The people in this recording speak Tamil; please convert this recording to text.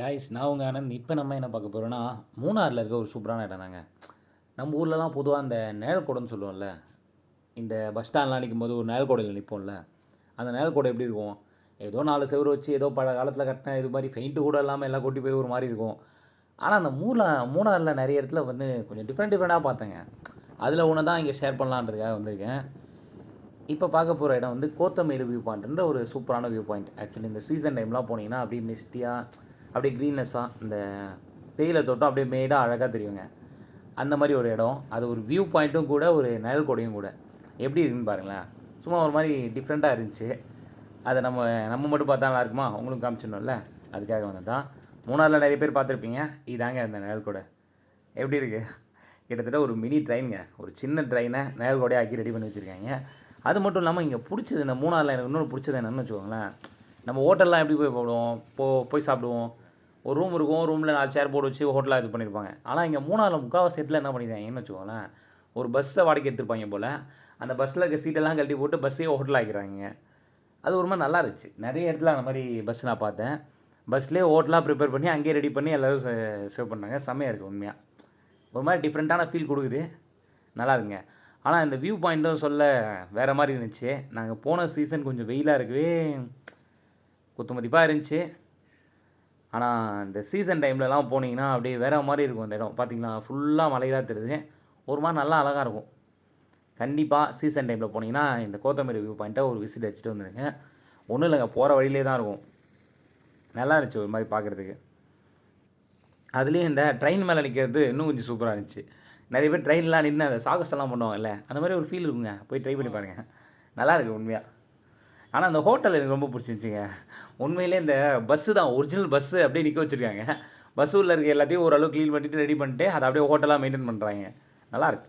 காய்ஸ் நான் உங்கள் ஆனந்த் இப்போ நம்ம என்ன பார்க்க போகிறோன்னா மூணாறில் இருக்க ஒரு சூப்பரான இடம் தாங்க. நம்ம ஊர்லலாம் பொதுவாக அந்த நிழல்கூடன்னு சொல்லுவோம்ல இந்த பஸ் ஸ்டாண்ட்லாம் நிற்கும் போது ஒரு நிழல்கூடையில் நிற்போம்ல அந்த நிழல்கூடை எப்படி இருக்கும்? ஏதோ நாலு செவரு வச்சு ஏதோ பல காலத்தில் கட்டின இது மாதிரி ஃபெயிண்ட்டு கூட இல்லாமல் எல்லாம் கொட்டி போய் ஒரு மாதிரி இருக்கும். ஆனால் அந்த மூணா மூணாறில் நிறைய இடத்துல வந்து கொஞ்சம் டிஃப்ரெண்ட் டிஃப்ரெண்ட்டாக பார்த்தேங்க. அதில் ஒன்று தான் இங்கே ஷேர் பண்ணலான்றதுக்காக வந்திருக்கேன். இப்போ பார்க்க போகிற இடம் வந்து கோத்தமேடு வியூ பாயிண்ட்ன்ற ஒரு சூப்பரான வியூ பாயிண்ட் ஆக்சுவலி இந்த சீசன் டைம்லாம் போனீங்கன்னா அப்படியே மிஸ்டியாக அப்படியே க்ரீன்னஸ்ஸாக இந்த தேயிலை தோட்டம் அப்படியே மேடாக அழகாக தெரியுங்க. அந்த மாதிரி ஒரு இடம். அது ஒரு வியூ பாயிண்ட்டும் கூட ஒரு நிழல் கொடையும் கூட. எப்படி இருக்குன்னு பாருங்களேன். சும்மா ஒரு மாதிரி டிஃப்ரெண்ட்டாக இருந்துச்சு. அதை நம்ம நம்ம மட்டும் பார்த்தா நல்லா இருக்குமா? உங்களுக்கு காமிச்சிடணும்ல. அதுக்காக வந்ததான் மூணாறில் நிறைய பேர் பார்த்துருப்பீங்க. இதாங்க அந்த நிழல் கொடை. எப்படி இருக்குது கிட்டத்தட்ட ஒரு மினி ட்ரெயினுங்க ஒரு சின்ன ட்ரெயினை நிழல் கொடையை ஆக்கி ரெடி பண்ணி வச்சுருக்காங்க. அது மட்டும் இல்லாமல் இங்கே பிடிச்சது இந்த மூணாரில் எனக்கு இன்னொரு பிடிச்சது என்னென்னு வச்சுக்கோங்களேன். நம்ம ஹோட்டல்லாம் எப்படி போய் போடுவோம்? போ போய் சாப்பிடுவோம். ஒரு ரூம் இருக்கும். ரூமில் நாலு சேர் போட்டு வச்சு ஹோட்டலாக இது பண்ணியிருப்பாங்க ஆனால் இங்கே மூணாறில் முக்கால்வாசி செட்டில் என்ன பண்ணியிருக்காங்கன்னு வச்சுக்கோங்களேன். ஒரு பஸ்ஸை வாடகை எடுத்துருப்பாங்க போல். அந்த பஸ்ஸில் இருக்க சீட்டெல்லாம் கழட்டி போட்டு பஸ்ஸே ஹோட்டல் ஆக்கிறாங்க அது ஒரு மாதிரி நல்லா இருந்துச்சு. நிறைய இடத்துல அந்த மாதிரி பஸ் நான் பார்த்தேன். பஸ்லேயே ஹோட்டலாக ப்ரிப்பேர் பண்ணி அங்கேயே ரெடி பண்ணி எல்லோரும் சேவ் பண்ணாங்க. செம்மையாக இருக்குது உண்மையாக ஒரு மாதிரி டிஃப்ரெண்ட்டான ஃபீல் கொடுக்குது. நல்லா இருக்குங்க. ஆனால் இந்த வியூ பாயிண்ட்டும் சொல்ல வேறு மாதிரி இருந்துச்சு. நாங்கள் போன சீசன் கொஞ்சம் வெயிலாக இருக்கவே குத்துமதிப்பாக இருந்துச்சு. ஆனால் இந்த சீசன் டைம்லலாம் போனீங்கன்னா அப்படியே வேறு மாதிரி இருக்கும் அந்த இடம். பார்த்தீங்களா ஃபுல்லாக மலையாக தெரியுது. ஒரு மாதிரி நல்லா அழகாக இருக்கும். கண்டிப்பாக சீசன் டைமில் போனீங்கன்னா இந்த கோத்தமரி வியூ பாயிண்ட்டை ஒரு விசிட் அடிச்சுட்டு வந்துடுங்க ஒன்றும் இல்லைங்க போகிற வழியிலே தான் இருக்கும். நல்லா இருந்துச்சு ஒரு மாதிரி பார்க்குறதுக்கு அதுலேயும் இந்த ட்ரெயின் மேலே நிற்கிறது இன்னும் கொஞ்சம் சூப்பராக இருந்துச்சு. நிறைய பேர் ட்ரெயின்லாம் நின்று அந்த சாகசெல்லாம் பண்ணுவாங்கல்ல அந்த மாதிரி ஒரு ஃபீல் இருக்குங்க. போய் ட்ரை பண்ணி பாருங்கள் நல்லா இருக்குது உண்மையாக ஆனால் அந்த ஹோட்டல் எனக்கு ரொம்ப பிடிச்சிருந்துச்சிங்க. உண்மையிலே இந்த பஸ்ஸு தான் ஒரிஜினல் பஸ்ஸு அப்படியே நிற்க வச்சுருக்காங்க. பஸ் உள்ள இருக்க எல்லாத்தையும் ஓரளவு க்ளீன் பண்ணிட்டு ரெடி பண்ணிட்டு அதை அப்படியே ஹோட்டலாக மெயின்டைன் பண்ணுறாங்க நல்லாயிருக்கு